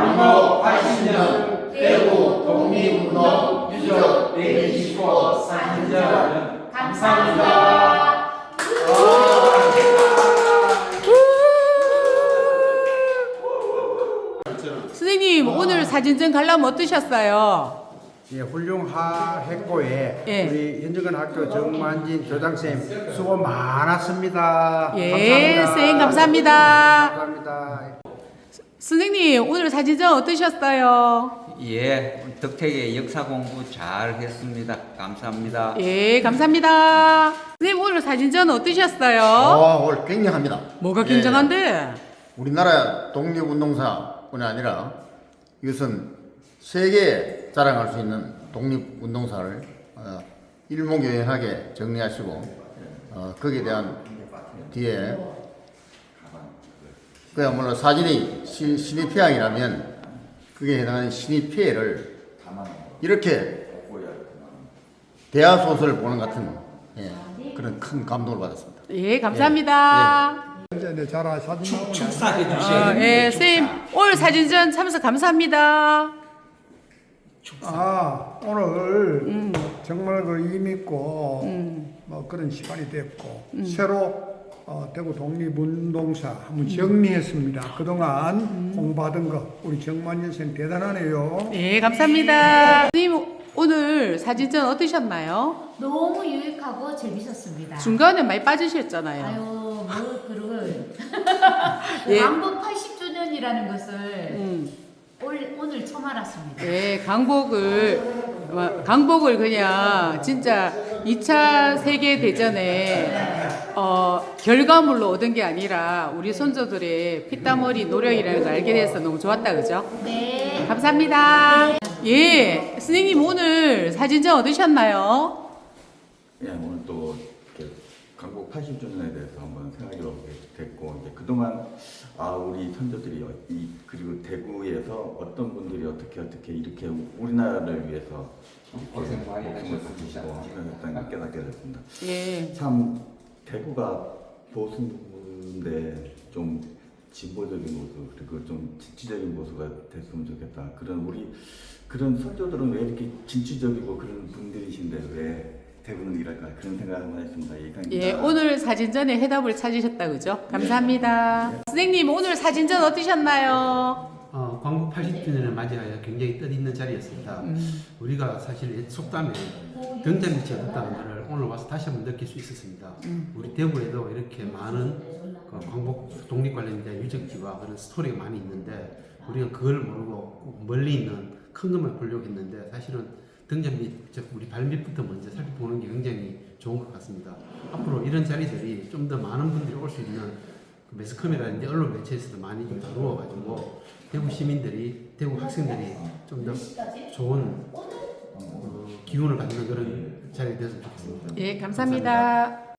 광복 80년 대구 독립운동 유족 129 사진전 감사합니다. 선생님 오늘 사진전 관람 어떠셨어요? 예, 훌륭했고에 예. 우리 현정근 학교 정만진 교장쌤 수고 많았습니다. 예, 감사합니다. 선생님 감사합니다. 감사합니다. 선생님 오늘 사진전 어떠셨어요? 예, 덕택의 역사 공부 잘 했습니다. 감사합니다. 예, 감사합니다. 선생님 오늘 사진전 어떠셨어요? 아, 오늘 굉장합니다. 뭐가 예, 굉장한데? 우리나라 독립운동사뿐 아니라 이것은 세계에 자랑할 수 있는 독립운동사를 어, 일목요연하게 정리하시고 어, 거기에 대한 뒤에 그야말로 사진이 시- 신입회양이라면 그게 해당하는 신입회를 이렇게 대하 소설을 보는 같은 예, 그런 큰 감동을 받았습니다. 예, 감사합니다. 네, 잘 사진 나오네. 축사해 어, 주셔야 예, 선생님 오늘 사진전 참석 감사합니다. 아, 오늘 음. 정말 그 의미 있고 음. 뭐 그런 시간이 됐고 새로 어, 대구 독립운동사 한번 정리했습니다. 그동안 음. 공부하던 거 우리 정만진 쌤 대단하네요. 예, 감사합니다. 선생님 오늘 사진전 어떠셨나요? 너무 유익하고 재밌었습니다. 중간에 많이 빠지셨잖아요. 아유, 뭐 그걸 예. 광복 80주년이라는 것을 음. 올, 오늘 처음 알았습니다. 예, 강복을 와, 강복을 그냥 진짜 2차 세계 대전에 어, 결과물로 얻은 게 아니라 우리 손조들의 피땀 흘리 노력이라는 걸 알게 돼서 너무 좋았다 그죠? 네. 감사합니다. 예, 선생님 오늘 사진전 얻으셨나요? 예, 오늘 또 이렇게 강복 80주년에 대해서 한번 생각해 보게 됐고 이제 그동안 아 우리 선조들이 어- 이 그리고 대구에서 어떤 분들이 어떻게 어떻게 이렇게 우리나라를 위해서 이렇게 고생 많이 목숨을 하셨습니다. 쓰시고 하셨다는 걸 깨닫게 됐습니다. 예, 참 대구가 보수인데 좀 진보적인 모습 그리고 좀 진취적인 모습가 됐으면 좋겠다. 그런 우리 그런 선조들은 왜 이렇게 진취적이고 그런 분들이신데 왜 대부는 이럴까 그런 생각을 한번 했습니다. 이강입니다. 예, 오늘 사진전에 해답을 찾으셨다 그죠? 감사합니다. 선생님 오늘 사진전 어떠셨나요? 어, 광복 80주년을 맞이하여 굉장히 뜻있는 자리였습니다. 우리가 사실 옛 속담에 등잔빛이 어둡다는 것을 오늘 와서 다시 한번 느낄 수 있었습니다. 우리 대구에도 이렇게 많은 그 광복 독립 관련된 유적지와 그런 스토리가 많이 있는데 우리가 그걸 모르고 꼭 멀리 있는 큰 것만 보려고 했는데 사실은 등잔빛, 즉 우리 발밑부터 먼저 살펴보는 게 굉장히 좋은 것 같습니다. 앞으로 이런 자리들이 좀 더 많은 분들이 올 수 있는 그 매스컴이라든지 언론 매체에서도 많이 좀 다루어가지고 대구 시민들이 대구 학생들이 좀 더 좋은 어, 기운을 갖는 그런 자리가 됐으면 좋겠습니다. 예, 감사합니다.